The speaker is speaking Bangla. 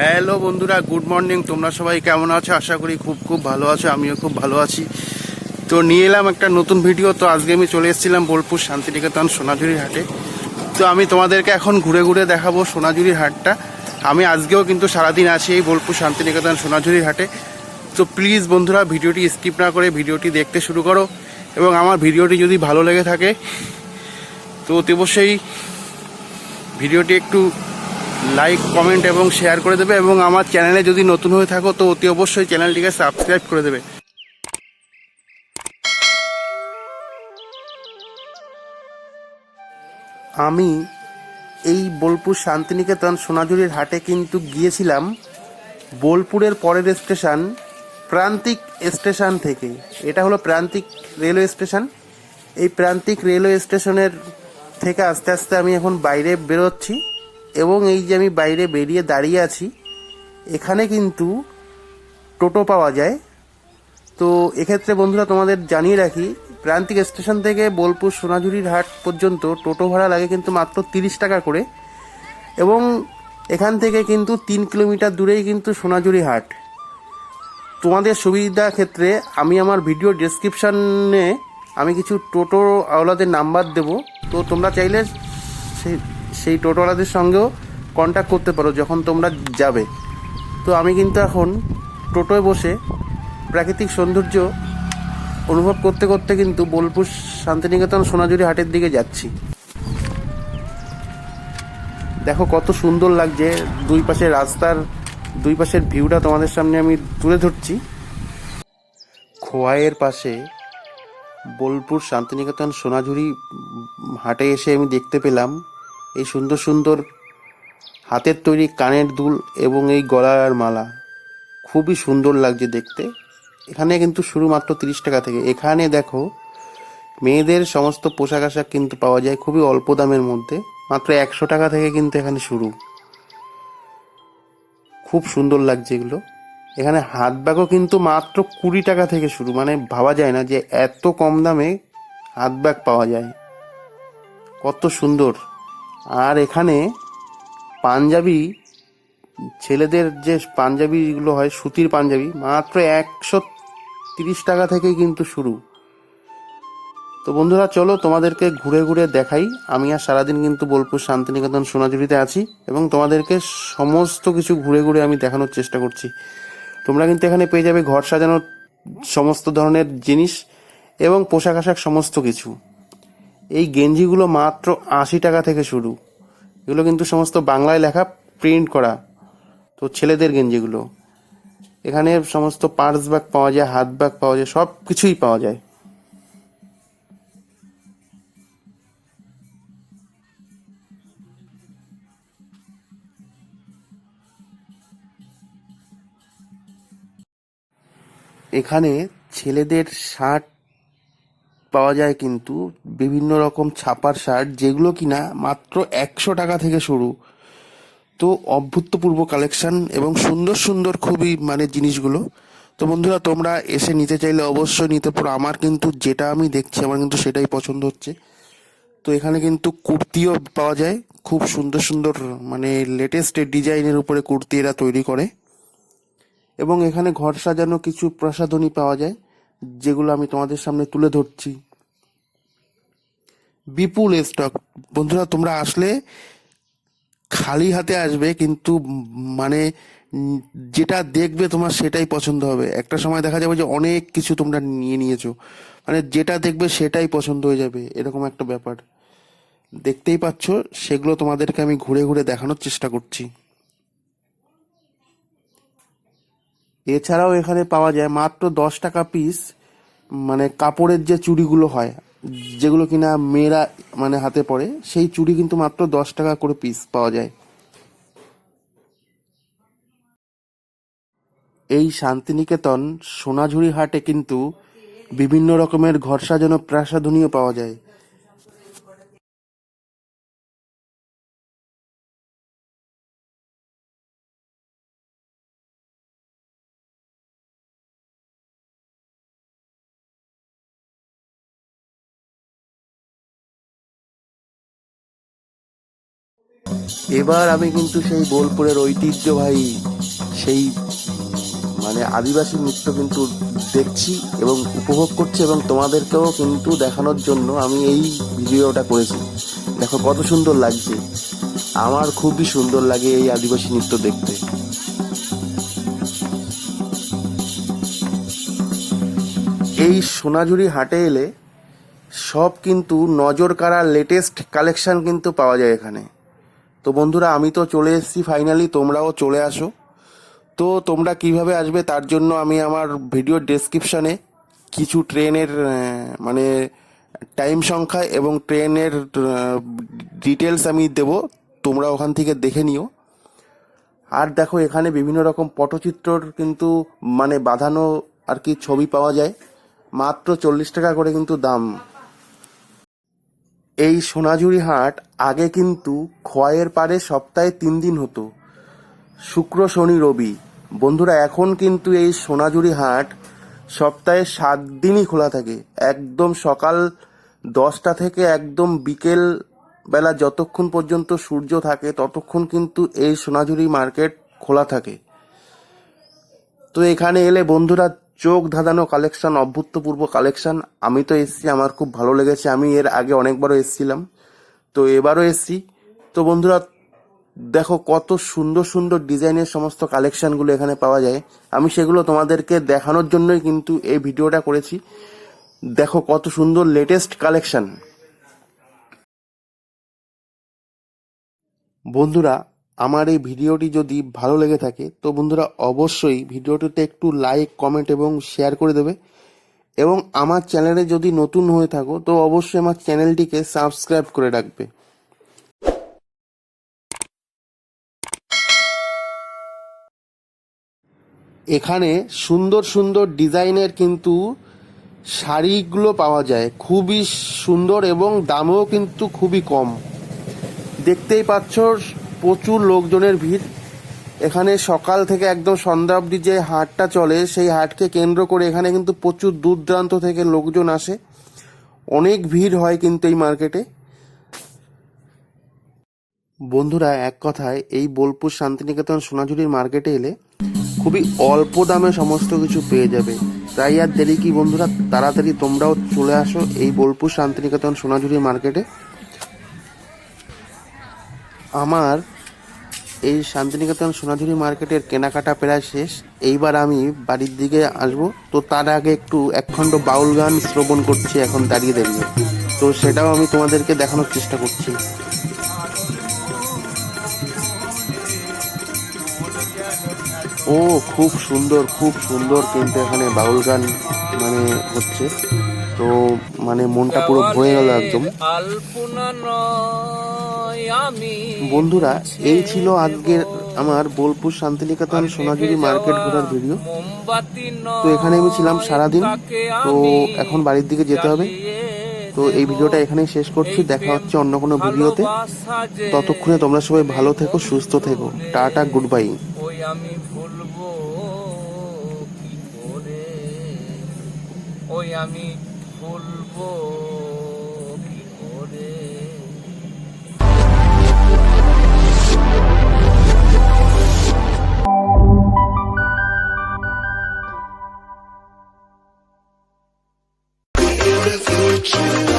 হ্যালো বন্ধুরা, গুড মর্নিং। তোমরা সবাই কেমন আছো? আশা করি খুব খুব ভালো আছো, আমিও খুব ভালো আছি। তো নিয়ে এলাম একটা নতুন ভিডিও। তো আজকে আমি চলে এসেছিলাম বোলপুর শান্তিনিকেতন সোনাঝুরির হাটে। তো আমি তোমাদেরকে এখন ঘুরে ঘুরে দেখাবো সোনাঝুরির হাটটা। আমি আজকেও কিন্তু সারাদিন আছি এই বোলপুর শান্তিনিকেতন সোনাঝুরির হাটে। তো প্লিজ বন্ধুরা, ভিডিওটি স্কিপ না করে ভিডিওটি দেখতে শুরু করো এবং আমার ভিডিওটি যদি ভালো লেগে থাকে, তো অবশ্যই ভিডিওটি একটু লাইক কমেন্ট এবং শেয়ার করে দেবে এবং আমার চ্যানেলে যদি নতুন হয়ে থাকো তো অতি অবশ্যই চ্যানেলটিকে সাবস্ক্রাইব করে দেবে। আমি এই বোলপুর শান্তিনিকেতন সোনাঝুরির হাটে কিন্তু গিয়েছিলাম বোলপুরের পরের স্টেশন, প্রান্তিক স্টেশন থেকে। এটা হলো প্রান্তিক রেলওয়ে স্টেশন। এই প্রান্তিক রেলওয়ে স্টেশনের থেকে আস্তে আস্তে আমি এখন বাইরে বেরোচ্ছি। এবং এই যে আমি বাইরে বেরিয়ে দাঁড়িয়ে আছি, এখানে কিন্তু টোটো পাওয়া যায়। তো এক্ষেত্রে বন্ধুরা তোমাদের জানিয়ে রাখি, প্রান্তিক স্টেশন থেকে বোলপুর সোনাঝুরির হাট পর্যন্ত টোটো ভাড়া লাগে কিন্তু মাত্র তিরিশ টাকা করে। এবং এখান থেকে কিন্তু তিন কিলোমিটার দূরেই কিন্তু সোনাঝুরি হাট। তোমাদের সুবিধা ক্ষেত্রে আমি আমার ভিডিও ডেসক্রিপশনে আমি কিছু টোটো আওলাদের নাম্বার দেব। তো তোমরা চাইলে সেই সেই টোটোওয়ালাদের সঙ্গেও কন্ট্যাক্ট করতে পারো যখন তোমরা যাবে। তো আমি কিন্তু এখন টোটোয় বসে প্রাকৃতিক সৌন্দর্য অনুভব করতে করতে কিন্তু বোলপুর শান্তিনিকেতন সোনাঝুরি হাটের দিকে যাচ্ছি। দেখো কত সুন্দর লাগছে, দুই পাশে রাস্তার, দুই পাশের ভিউটা তোমাদের সামনে আমি তুলে ধরছি। খোয়াইয়ের পাশে বোলপুর শান্তিনিকেতন সোনাঝুরি হাটে এসে আমি দেখতে পেলাম। এই সুন্দর সুন্দর হাতের তৈরি কানের দুল এবং এই গলার মালা। খুবই সুন্দর লাগছে দেখতে। এখানে কিন্তু শুরু মাত্র তিরিশ টাকা থেকে। এখানে দেখো, মেয়েদের সমস্ত পোশাক আশাক কিন্তু পাওয়া যায় খুবই অল্প দামের মধ্যে। মাত্র একশো টাকা থেকে কিন্তু এখানে শুরু। খুব সুন্দর লাগছে এগুলো। এখানে হাত ব্যাগও কিন্তু মাত্র কুড়ি টাকা থেকে শুরু। মানে ভাবা যায় না যে এত কম দামে হাত ব্যাগ পাওয়া যায়। কত সুন্দর। আর এখানে পাঞ্জাবি, ছেলেদের যে পাঞ্জাবিগুলো হয়, সুতির পাঞ্জাবি, মাত্র একশো তিরিশ টাকা থেকেই কিন্তু শুরু। তো বন্ধুরা, চলো তোমাদেরকে ঘুরে ঘুরে দেখাই। আমি আর সারাদিন কিন্তু বোলপুর শান্তিনিকেতন সোনাঝুরিতে আছি এবং তোমাদেরকে সমস্ত কিছু ঘুরে ঘুরে আমি দেখানোর চেষ্টা করছি। তোমরা কিন্তু এখানে পেয়ে যাবে ঘর সাজানোর সমস্ত ধরনের জিনিস এবং পোশাক আশাক সমস্ত কিছু। এই গেঞ্জিগুলো মাত্র আশি টাকা থেকে শুরু। এগুলো কিন্তু সমস্ত বাংলায় লেখা, প্রিন্ট করা। তো ছেলেদের গেঞ্জিগুলো। এখানে সমস্ত পার্স ব্যাগ পাওয়া যায়, হাত ব্যাগ পাওয়া যায়, সব কিছুই পাওয়া যায়। এখানে ছেলেদের শার্ট পাওয়া যায় কিন্তু বিভিন্ন রকম ছাপার শার্ট, যেগুলো কিনা মাত্র একশো টাকা থেকে শুরু। তো অভূতপূর্ব কালেকশন এবং সুন্দর সুন্দর খুবই মানে জিনিসগুলো। তো বন্ধুরা, তোমরা এসে নিতে চাইলে অবশ্যই নিতে পারো। আমার কিন্তু যেটা আমি দেখছি, আমার কিন্তু সেটাই পছন্দ হচ্ছে। তো এখানে কিন্তু কুর্তিও পাওয়া যায়। খুব সুন্দর সুন্দর মানে লেটেস্ট ডিজাইনের উপরে কুর্তি এরা তৈরি করে। এবং এখানে ঘর সাজানো কিছু প্রসাধনী পাওয়া যায়, যেগুলো আমি তোমাদের সামনে তুলে ধরছি। বিপুল স্টক বন্ধুরা, তোমরা আসলে খালি হাতে আসবে, কিন্তু মানে যেটা দেখবে তোমার সেটাই পছন্দ হবে। একটা সময় দেখা যাবে যে অনেক কিছু তোমরা নিয়ে নিয়েছো। মানে যেটা দেখবে সেটাই পছন্দ হয়ে যাবে, এরকম একটা ব্যাপার। দেখতেই পাচ্ছ, সেগুলো তোমাদেরকে আমি ঘুরে ঘুরে দেখানোর চেষ্টা করছি। এছাড়াও এখানে পাওয়া যায় মাত্র দশ টাকা পিস মানে কাপড়ের যে চুড়িগুলো হয় যেগুলো কিনা মেয়েরা মানে হাতে পড়ে, সেই চুড়ি কিন্তু মাত্র দশ টাকা করে পিস পাওয়া যায়। এই শান্তিনিকেতন সোনাঝুরি হাটে কিন্তু বিভিন্ন রকমের ঘর সাজানো প্রাসাধনীয় পাওয়া যায়। এবার আমি কিন্তু সেই বোলপুরের ঐতিহ্যবাহী সেই মানে আদিবাসী নৃত্য কিন্তু দেখছি এবং উপভোগ করছি এবং তোমাদেরকেও কিন্তু দেখানোর জন্য আমি এই ভিডিওটা করেছি। দেখো কত সুন্দর লাগছে। আমার খুবই সুন্দর লাগে এই আদিবাসী নৃত্য দেখতে। এই সোনাঝুরি হাটে এলে সব কিন্তু নজর কাড়া লেটেস্ট কালেকশন কিন্তু পাওয়া যায় এখানে। তো বন্ধুরা, আমি তো চলে এসেছি ফাইনালি তোমরাও চলে আসো। তো তোমরা কীভাবে আসবে তার জন্য আমি আমার ভিডিও ডেসক্রিপশানে কিছু ট্রেনের মানে টাইম সংখ্যা এবং ট্রেনের ডিটেলস আমি দেব। তোমরা ওখান থেকে দেখে নিও। আর দেখো, এখানে বিভিন্ন রকম পটচিত্রর কিন্তু মানে বাঁধানো আর কি ছবি পাওয়া যায়। মাত্র চল্লিশ টাকা করে কিন্তু দাম। এই সোনাঝুরি হাট আগে কিন্তু খয়ের পারে সপ্তাহে তিন দিন হতো। শুক্র, শনি, রবি। বন্ধুরা, এখন কিন্তু এই সোনাঝুরি হাট সপ্তাহে সাত দিনই খোলা থাকে। একদম সকাল দশটা থেকে একদম বিকেল বেলা যতক্ষণ পর্যন্ত সূর্য থাকে, ততক্ষণ কিন্তু এই সোনাঝুরি মার্কেট খোলা থাকে। তো এখানে এলে বন্ধুরা চোখ ধাঁধানো কালেকশন অভূতপূর্ব কালেকশন আমি তো এসছি, আমার খুব ভালো লেগেছে। আমি এর আগে অনেকবারও এসছিলাম। তো এবারও এসছি। তো বন্ধুরা, দেখো কত সুন্দর সুন্দর ডিজাইনের সমস্ত কালেকশনগুলো এখানে পাওয়া যায়। আমি সেগুলো তোমাদেরকে দেখানোর জন্যই কিন্তু এই ভিডিওটা করেছি। দেখো কত সুন্দর লেটেস্ট কালেকশন বন্ধুরা আমার এই ভিডিওটি যদি ভালো লেগে থাকে, তো বন্ধুরা অবশ্যই ভিডিওটিতে একটু লাইক কমেন্ট এবং শেয়ার করে দেবে। এবং আমার চ্যানেলে যদি নতুন হয়ে থাকো, তো অবশ্যই আমার চ্যানেলটিকে সাবস্ক্রাইব করে রাখবে। এখানে সুন্দর সুন্দর ডিজাইনের কিন্তু শাড়িগুলো পাওয়া যায়। খুবই সুন্দর এবং দামও কিন্তু খুবই কম। দেখতেই পাচ্ছ প্রচুর লোকজনের ভিড়। এখানে সকাল থেকে একদম সন্ধ্যা অবধি যে হাটটা চলে, সেই হাটকে কেন্দ্র করে এখানে কিন্তু প্রচুর দূর দূরান্ত থেকে লোকজন আসে। অনেক ভিড় হয় কিন্তু এই মার্কেটে। বন্ধুরা, এক কথায় এই বোলপুর শান্তিনিকেতন সোনাঝুরির মার্কেটে এলে খুবই অল্প দামে সমস্ত কিছু পেয়ে যাবে। তাই আর দেরি কি বন্ধুরা, তাড়াতাড়ি তোমরাও চলে আসো এই বোলপুর শান্তিনিকেতন সোনাঝুরি মার্কেটে। আমার এই শান্তিনিকেতন সোনাঝুরি মার্কেটের কেনাকাটা প্রায় শেষ। এইবার আমি বাড়ির দিকে আসব। তো তার আগে একটু একখণ্ড বাউল গান শ্রবণ করছি এখন দাঁড়িয়ে দাঁড়িয়ে তো সেটাও আমি তোমাদেরকে দেখানোর চেষ্টা করছি। ও, খুব সুন্দর খুব সুন্দর কিন্তু এখানে বাউল গান মানে হচ্ছে। তো মানে মনটা পুরো ভরে গেল একদম। বন্ধুরা এই ছিল আজকের আমার বোলপুর শান্তিনিকেতন সোনাঝুরি মার্কেট ঘোরার ভিডিও। তো এখানে আমি ছিলাম সারাদিন তো এখন বাড়ির দিকে যেতে হবে। তো এই ভিডিওটা এখানেই শেষ করছি দেখা হচ্ছে অন্য কোনো ভিডিওতে। ততক্ষণে তোমরা সবাই ভালো থেকো সুস্থ থেকো। টাটা গুড বাই আমি ভুলবো কি করে? ওই আমি ভুলবো you.